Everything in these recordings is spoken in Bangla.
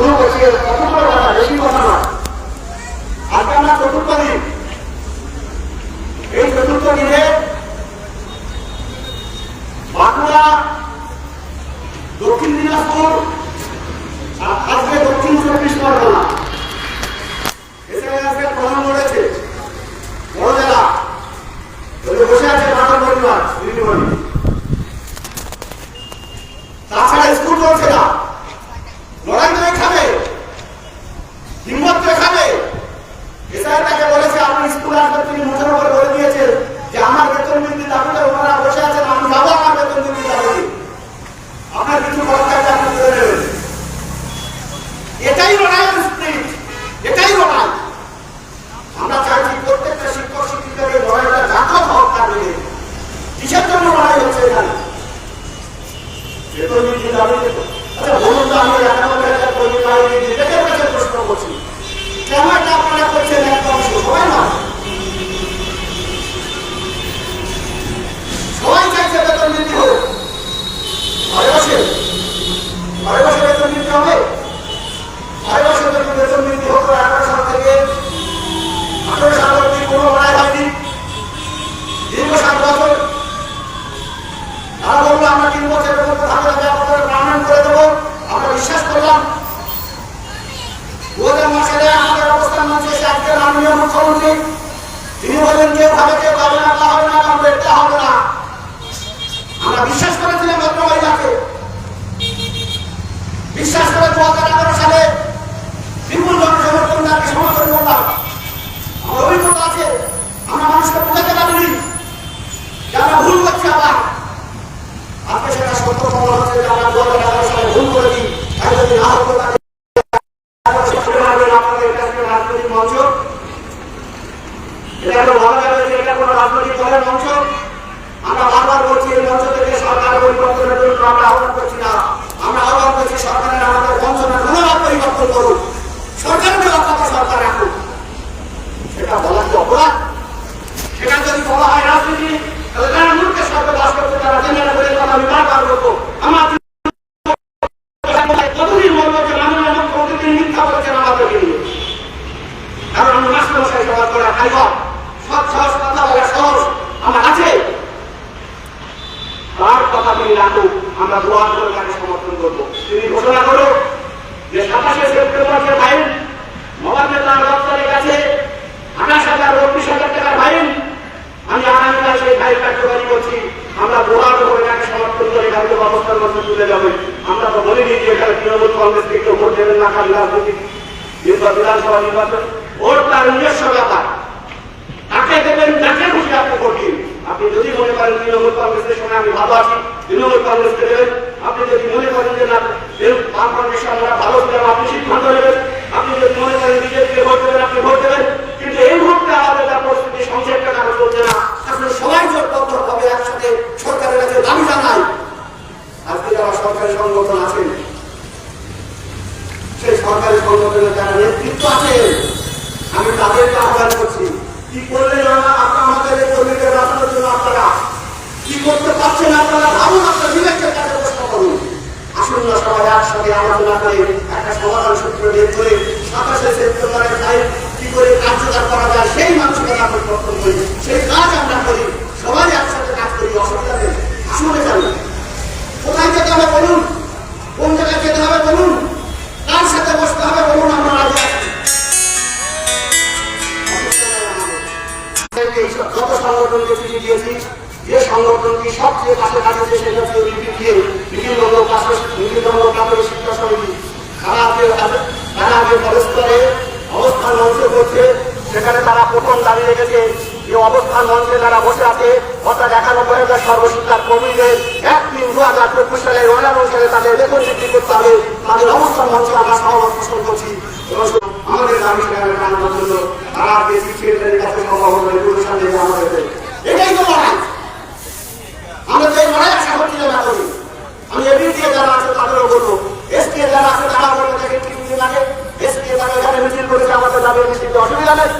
শুরু করছি এর চতুর্থ কথা বেশি কথা নয় আজকে আমরা চতুর্থ দিন এই চতুর্থ দিনে বাঁকুড়া দক্ষিণ দিনাজপুর আর আজকে দক্ষিণ চব্বিশ পরগনা এখানে আজকে প্রধান রয়েছে বড় জেলা ওদের বসে আছে মাতার পরিবার দিদিমণি তাছাড়া স্কুল চলছে না লড়াই তো এখানে হিম্মত তো এখানে এসআই তাকে বলেছে আপনি স্কুল আসবেন তিনি মুখের উপরে বলে দিয়েছেন যে আমার বেতন বৃদ্ধি দাবিতে ওনারা বসে আছেন আমি যাব আমার বেতন বৃদ্ধি দাবি আপনার কিছু করার থাকলে আপনি করে নেবেন এটাই লড়াইয়ের স্পিরিট এটাই লড়াই আমরা চাইছি প্রত্যেকটা শিক্ষক শিক্ষিকার এই লড়াইটা জাগ্রত হোক তার দিকে কিসের জন্য লড়াই হচ্ছে এখানে বেতন বৃদ্ধি দাবিতে তো। আচ্ছা বলুন তো আমি একানব্বই হাজার কর্মী বাহিনী নিজেদের কাছে প্রশ্ন করছি কেন এটা আপনারা করছেন একটা অংশ সবাই না সবাই চাইছে বেতন বৃদ্ধি হোক ঘরে বসে ঘরে বসে বেতন বৃদ্ধি হবে ঘরে বসে যদি বেতন বৃদ্ধি হোক আঠারো সাল থেকে আঠারো সাল অব্দি কোনো লড়াই হয়নি দীর্ঘ সাত বছর তারা বলল আমরা তিন বছরের মধ্যে ধাপে আপনাদের প্রাণায়ণ করে দেবো। আমরা বিশ্বাস করলাম। দু নয় আমাদের অবস্থান মঞ্চে এসে মাননীয় মুখ্যমন্ত্রী। তিনি বলেন, কেউ ভাবে, কেউ পাবে না, তা হবে না কারণ এটা হবে না। আমরা বিশ্বাস করেছিলাম ভদ্র মহিলাকে বিশ্বাস করে দু হাজার এগারো সালে বিপুল জনসমর্থন তাকে সমর্থন করলাম। আমার অভিজ্ঞতা আছে, আমরা মানুষকে বোঝাতে পারিনি। যে আমরা ভুল করছি আবার আজকে সেটা সত্য খবর হচ্ছে যে আমরা দু হাজার এগারো সালে ভুল করে দিই যদি না হতো তাকে আপনাদের কাছে রাজনৈতিক মঞ্চ এটা তো ভালো যাবে যে এটা কোনো রাজনৈতিক দলের মঞ্চ আমরা বারবার বলছি এই মঞ্চ থেকে সরকার পরিবর্তনের জন্য আমরা আহ্বান করছি না আমরা আহ্বান করছি সরকারের আমাদের বঞ্চনা ধন্যবাদ পরিবর্তন করুন সরকারকে অক্ষত সরকার রাখুন সেটা বলা কি অপরাধ সেটা যদি বলা হয় রাজনীতি তাহলে যারা মূর্খের সাথে বাস করতে তারা জেনে বলে কথা আমি বারবার বলব আমার কতদিন বলব যে মাননীয় মুখ্যমন্ত্রী তিনি মিথ্যা বলেছেন আমাদেরকে নিয়ে কারণ আমি মাস্টারমশাই সবার করে খাইবার সব সহজ কথা বলে সহজ আমার আছে তার কথা তিনি রাখুন আমরা দোয়া করে তাকে সমর্থন করব তিনি ঘোষণা করো যে সাতাশে সেপ্টেম্বরের ফাইন নবান্নের তার দপ্তরের কাছে আঠাশ হাজার উনত্রিশ হাজার টাকার ফাইন আমি আগামীকাল সেই ফাইল কার্যকারী করছি আমরা দোয়া করে তাকে সমর্থন করে গাড়িতে তুলে যাবে। আমরা তো বলিনি যে এখানে তৃণমূল কংগ্রেসকে কেউ ভোট দেবেন না খালি রাজনীতি বিধানসভা নির্বাচন, ভোট তার নিজস্ব ব্যাপার। তাকে দেবেন যাকে খুশি আপনি ভোট আপনি যদি মনে করেন তৃণমূল কংগ্রেসের সঙ্গে আমি ভালো আছি, তৃণমূল কংগ্রেসকে দেবেন। আপনি যদি মনে করেন যে না কংগ্রেসের আমরা ভালো ছিলাম আপনি সিদ্ধান্ত নেবেন। আপনি যদি মনে করেন বিজেপিকে ভোট দেবেন, আপনি ভোট দেবেন। কিন্তু এই মুহূর্তে আমাদের যা পরিস্থিতি সংসারটা কারও চলছে না। আপনি সবাই জোটবদ্ধ হবে, একসাথে সরকারের কাছে দাবি সরকারি সংগঠন আছেন সেই সরকারি সংগঠনের যারা নেতৃত্ব আছেন আমি তাদেরকে আহ্বান করছি, কি করলেন আমাদের কর্মীদের বাঁচানোর জন্য আপনারা কি করতে পারছেন আপনারা ভাবুন, আপনার বিবেকের কাছে প্রশ্ন করুন। আসুন না সবাই একসাথে আলোচনা করে, একটা সমাধান সূত্র বের করে, সাতাশে সেপ্টেম্বরের তারিখ কি করে কার্যকর করা যায়, সেই মানুষকে আমরা পরিবর্তন করি, সেই কাজ আমরা করি, সবাই একসাথে কাজ করি, অসুবিধা নেই। আসুন এখানে। কোথায় যেতে হবে বলুন? কোন জায়গায় যেতে হবে বলুন? কার সাথে বসতে হবে বলুন আমরা রাজি সংগঠনকে চিঠি দিয়েছি, যে সংগঠনটি সবচেয়ে কাছে কাছে সেটা দিয়ে বিভিন্ন লোক বিভিন্ন লোক শিক্ষা সমিতি। তারা আগে অবস্থান মঞ্চ করছে। সেখানে তারা প্রথম দাঁড়িয়ে রেখেছে যে অবস্থান মঞ্চে যারা বসে আছে অর্থাৎ একানব্বই হাজার সর্বশিক্ষার কর্মীদের এক তিন দু হাজার চব্বিশ সালে অন্যান্য সালে তাদের বেতন বৃদ্ধি করতে হবে। তাদের অবস্থান মঞ্চে আমরা সহমত করছি। আমাদের দাবি সেখানে জানানোর জন্য বেশি কাছে থেকে আমাদের এটাই তো লড়াই। আমরা এই লড়াই আশা করছি যে না করি। আমি এমনি দিয়ে যারা আছে তাদেরও বলব এসপি যারা আছে তারা বলব দেখে কি লাগে এসপি যারা এখানে মিছিল করেছে, আমাদের দাবি মিছিল অসুবিধা নেই।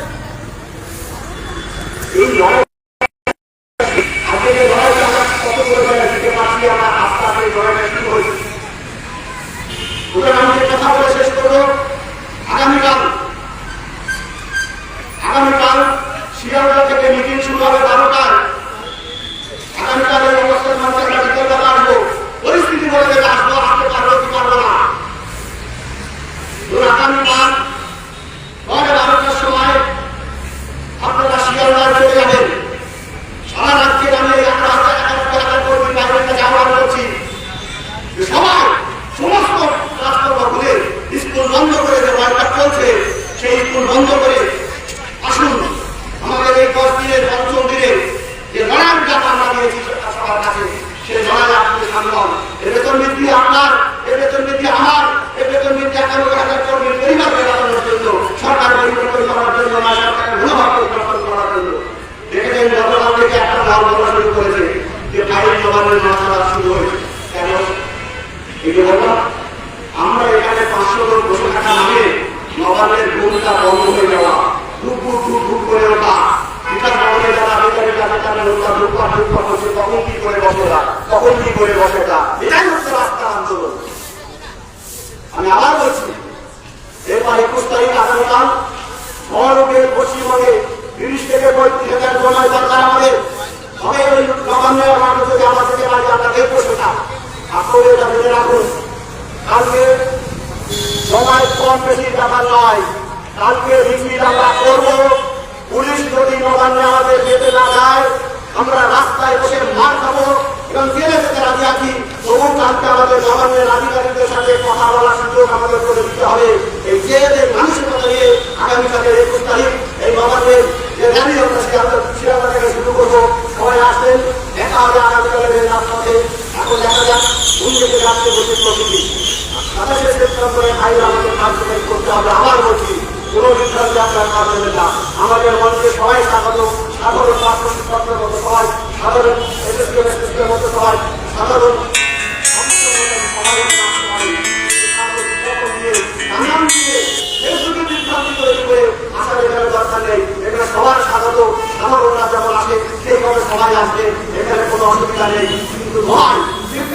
এই লড়াই আজকে যে লড়াইটা আমরা কত করে দিতে পারছি আমরা আস্তে আস্তে এই লড়াইটা শুরু হয়েছে সুতরাং আমি যে কথা বলে শেষ করব বন্ধ করে আসুন আমাদের এই দশ দিনের পঞ্চম দিনে যে লড়াই যাত্রা আমরা দিয়েছি সবার কাছে সে লড়াই আপনি সামলান এ বেতন বৃদ্ধি আপনার এ বেতন বৃদ্ধি আমার এ বেতন বৃদ্ধি একানব্বই হাজার কর্মীর পরিবারকে বাঁচানোর জন্য সরকার পরিবর্তন করার জন্য না সরকারের মনোভাব পরিবর্তন করার জন্য দেখেছেন গতকাল থেকে একটা নাম বলা শুরু করেছে যে ফাইল জবানের মাত্রা শুরু হয়েছে কেন আমরা এখানে পাঁচশো লোক বসে থাকা নামে নবাবের ঘুমটা বন্ধ হয়ে যাওয়া। ধুপ ধুপ ধুপ করে ওঠা। আমি আবার বলছি, এরপর একুশ তারিখ আগামীকাল মহারোগের পশ্চিমবঙ্গে তিরিশ থেকে পঁয়ত্রিশ হাজার আমাদের। আপনাদের এটা মনে রাখুন। কালকে সবাই কম বেশি টাকা নয় কালকে রিপিট আমরা করব। পুলিশ যদি নবান্নে আমাদের যেতে না যায়, আমরা রাস্তায় বসে মার খাব এবং জেলে যেতে রাজি আছি। তবু কালকে আমাদের নবান্নের আধিকারিকদের সাথে কথা বলার সুযোগ আমাদের করে দিতে হবে। ভাইরা আমাদের কার্যকরী করতে হবে আবার বলছি কোন বিভ্রান্তি আপনার কাজ দেবেন না আমাদের মঞ্চে সবাই সাধারণ রাষ্ট্রপতি পত্রের মতো সবাই সাধারণ এসএসকের মতো সবাই সাধারণ সবার স্বাগত আমার ওরা যেমন আছে সেইভাবে সবাই আসবে এখানে কোনো অসুবিধা নেই কিন্তু নয়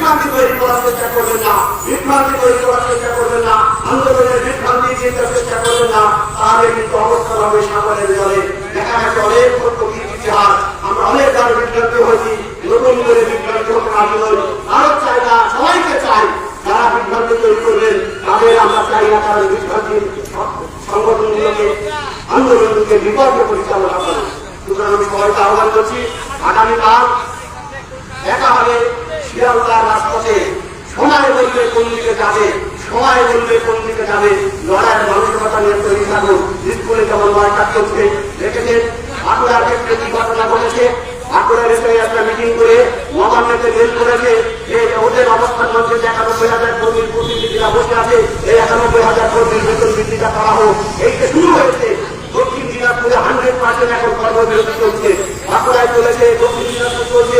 বিভ্রান্তি তৈরি করার চেষ্টা করবেন না। বিভ্রান্তি তৈরি করার চেষ্টা করবেন না। আন্দোলনের বিভ্রান্তি চিন্তা চেষ্টা করবেন না। তাহলে কিন্তু অবস্থা হবে সামনের জলে দেখা গেছে অনেক ইতিহাস আমরা অনেক বার বিভ্রান্তি হয়েছি। নতুন করে বিভ্রান্তি হোক নই। আরও চাই না, সবাইকে চাই যারা বিভ্রান্তি তৈরি করবেন, তাদের আমরা চাই না তারা বিভ্রান্তি সংগঠনগুলোকে আন্দোলনকে বিপর্যে পরিচালনা করে সুতরাং আমি সবাইকে আহ্বান করছি, আগামীকাল দেখা হবে যে যে একানব্বই হাজার এই বৃদ্ধিটা হোক। এইটা শুরু হয়েছে, দক্ষিণ দিনাজপুরে হান্ড্রেড পার্সেন্ট এখন কর্মবিরতি চলছে বাঁকুড়ায় চলেছে দক্ষিণ দিনাজপুর চলছে